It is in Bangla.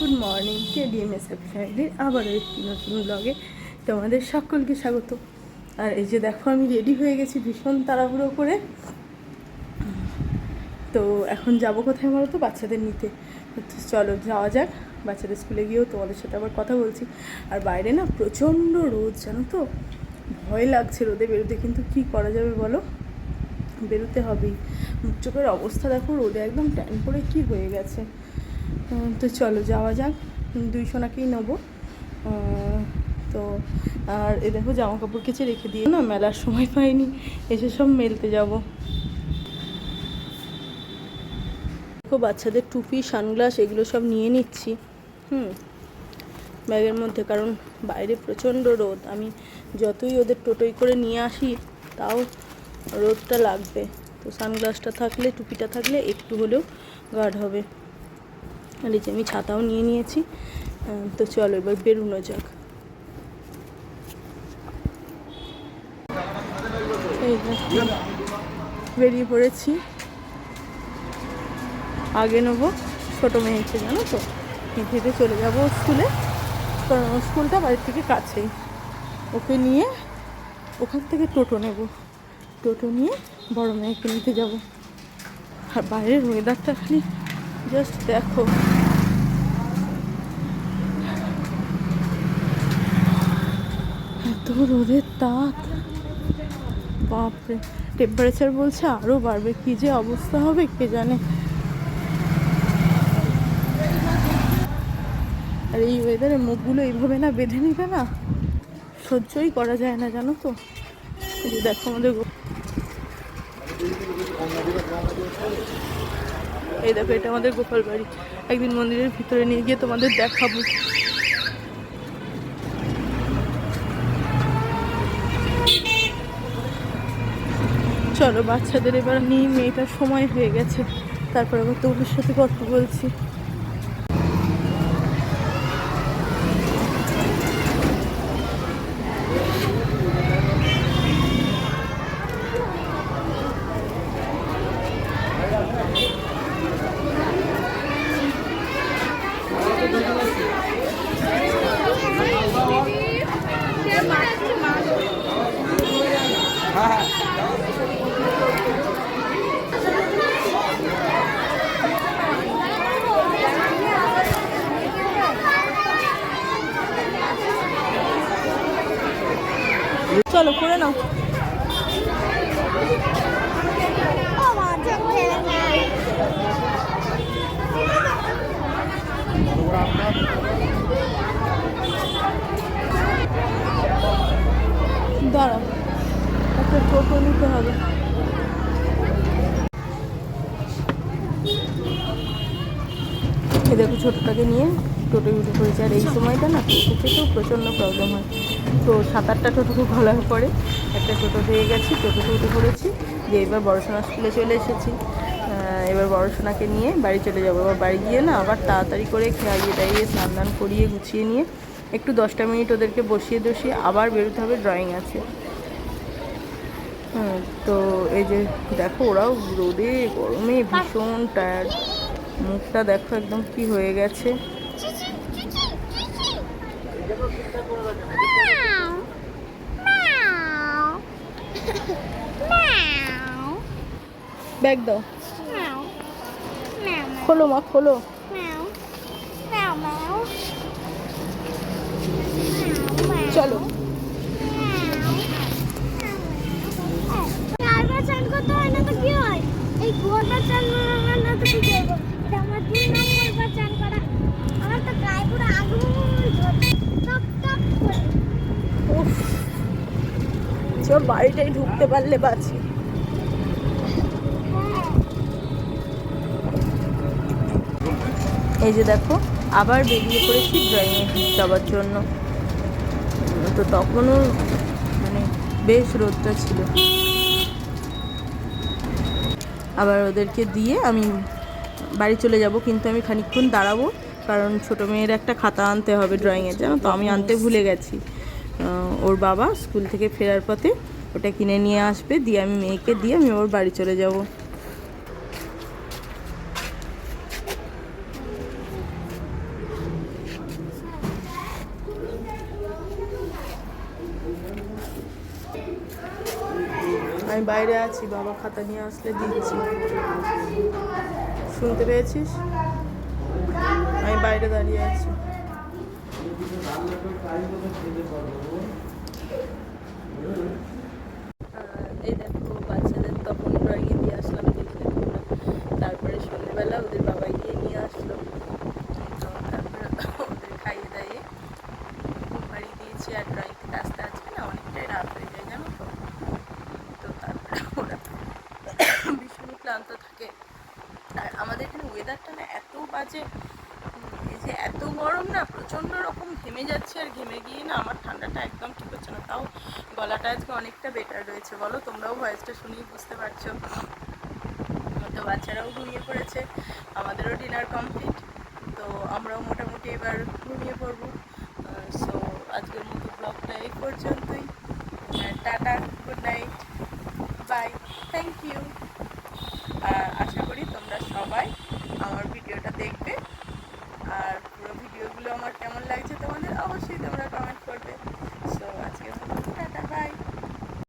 গুড মর্নিং কে ডিএমএস ফ্যামিলির আবারও একটি নতুন ব্লগে তোমাদের সকলকে স্বাগত। আর এই যে দেখো, আমি রেডি হয়ে গেছি ভীষণ তাড়াহুড়ো করে। তো এখন যাব কোথায় বলো তো? বাচ্চাদের নিতে। চলো, যাওয়া যাক। বাচ্চাদের স্কুলে গিয়েও তোমাদের সাথে আবার কথা বলছি। আর বাইরে না প্রচণ্ড রোদ, জানো তো? ভয় লাগছে রোদে বেরোতে, কিন্তু কি করা যাবে বলো? বেরোতে হবেই। মুখ চোখের অবস্থা দেখো, রোদে একদম ট্যান করে কি হয়ে গেছে? তো চলো, যাওয়া যাক। দুই সোনাকেই নেব। তো আর এ দেখো জামা কাপড় কেচে রেখে দিয়ে না মেলার সময় পাইনি, এসে সব মেলতে যাব। দেখো, বাচ্চাদের টুপি, সানগ্লাস, এগুলো সব নিয়ে নিচ্ছি। হুম, ব্যাগের মধ্যে, কারণ বাইরে প্রচণ্ড রোদ। আমি যতই ওদের টোটোই করে নিয়ে আসি, তাও রোদটা লাগবে। তো সানগ্লাসটা থাকলে, টুপিটা থাকলে একটু হলেও গার্ড হবে। আর এই যে আমি ছাতাও নিয়ে নিয়েছি। তো চলো এবার বেরোনো যাক। বেরিয়ে পড়েছি। আগে নেব ছোটো মেয়েকে, জানো তো? হেঁটে চলে যাব স্কুলে। কারণ স্কুলটা বাড়ির থেকে কাছেই। ওকে নিয়ে ওখান থেকে টোটো নেব। টোটো নিয়ে বড় মেয়েকে নিতে যাব। আর বাইরের ওয়েদারটা খালি জাস্ট দেখো এত রোদের তাপ বাপরে টেম্পারেচার বলছে আরও বাড়বে, কী যে অবস্থা হবে কে জানে। আর এই ওয়েদারে মুখগুলো এইভাবে না বেঁধে নিবে না সহ্যই করা যায় না, জানো তো। দেখো আমাদের এই দেখো, এটা আমাদের গোপাল বাড়ি। একদিন মন্দিরের ভিতরে নিয়ে গিয়ে তোমাদের দেখাবো। চলো বাচ্চাদের এবার নিয়ে মেয়েটার সময় হয়ে গেছে। তারপর আবার তোমাদের সাথে কথা বলছি। চলো করে নাও। দাঁড়াও টোটো নিতে হবে। দেখো ছোটোটাকে নিয়ে টোটো উঠে পড়েছে। আর এই সময়টা না টোটো থেকেও প্রচণ্ড প্রবলেম হয়। তো সাত আটটা টোটো ভালো পড়ে। একটা টোটো পেয়ে গেছি টোটোতে উঠে পড়েছি। যে এবার বড়সোনা স্কুলে চলে এসেছি। এবার বড়সোনাকে নিয়ে বাড়ি চলে যাব। এবার বাড়ি গিয়ে না আবার তাড়াতাড়ি করে খাইয়ে দাইয়ে স্নান দান করিয়ে গুছিয়ে নিয়ে একটু দশটা মিনিট ওদেরকে বসিয়ে দসিয়ে আবার বেরোতে হবে ড্রয়িং আছে। হ্যাঁ তো এই যে দেখো ওরাও রোদে গরমে ভীষণ টায়ার্ড মুখটা দেখো একদম কি হয়ে গেছে। ব্যাগ দাও। খোলো মা খোলো। চলো। চারবার চান করতে হয় না তো কি হয় এই দুবার চান করা না তো কি করব এটা আমার দুই নম্বর চান করা আমার তো গায়ে পুরো আগুন জ্বলছে টপ টপ করে উফ চল বাড়িটাই ঢুকতে পারলে বাঁচি। এই যে দেখো, আবার বেরিয়ে পড়েছি ড্রয়িংয়ে যাওয়ার জন্য। তো তখনও মানে বেশ রোদটা ছিল। আবার ওদেরকে দিয়ে আমি বাড়ি চলে যাব, কিন্তু আমি খানিকক্ষণ দাঁড়াবো, কারণ ছোটো মেয়ের একটা খাতা আনতে হবে ড্রয়িংয়ের জানো তো? আমি আনতে ভুলে গেছি। ওর বাবা স্কুল থেকে ফেরার পথে ওটা কিনে নিয়ে আসবে, দিয়ে আমি মেয়েকে দিয়ে আমি ওর বাড়ি চলে যাব। আমি বাইরে আছি, বাবা খাতা নিয়ে আসলে দিচ্ছি। শুনতে পেয়েছিস? আমি বাইরে দাঁড়িয়ে আছি। Thank you. এই দেখো, বাচ্চাদের তখন ড্রয়িংয়ে দিয়ে আসলাম, দেখলে তোমরা। তারপরে সন্ধ্যেবেলা ওদের বাবা গিয়ে নিয়ে আসলো। তারপরে ওদের খাইয়ে দাইয়ে ঘুম দিয়েছি, আর ড্রয়িং থেকে আসতে আজকে না অনেকটাই রাত হয়ে যায় জানো তো? তো তারপরে ওরা ভীষণই ক্লান্ত থাকে। আর আমাদের এখানে ওয়েদারটা না এত বাজে গরম না, প্রচণ্ড রকম ঘেমে যাচ্ছে আর ঘেমে গিয়ে না আমার ঠান্ডাটা একদম ঠিক হচ্ছে না। তাও গলাটা আজকে অনেকটা বেটার রয়েছে, বলো? তোমরাও ভয়েসটা শুনেই বুঝতে পারছ। তো বাচ্চারাও ঘুমিয়ে পড়েছে, আমাদেরও ডিনার কমপ্লিট তো আমরাও মোটামুটি এবার ঘুমিয়ে পড়ব। সো আজকের মতো ব্লগটা এই পর্যন্তই। Tata good night bye thank you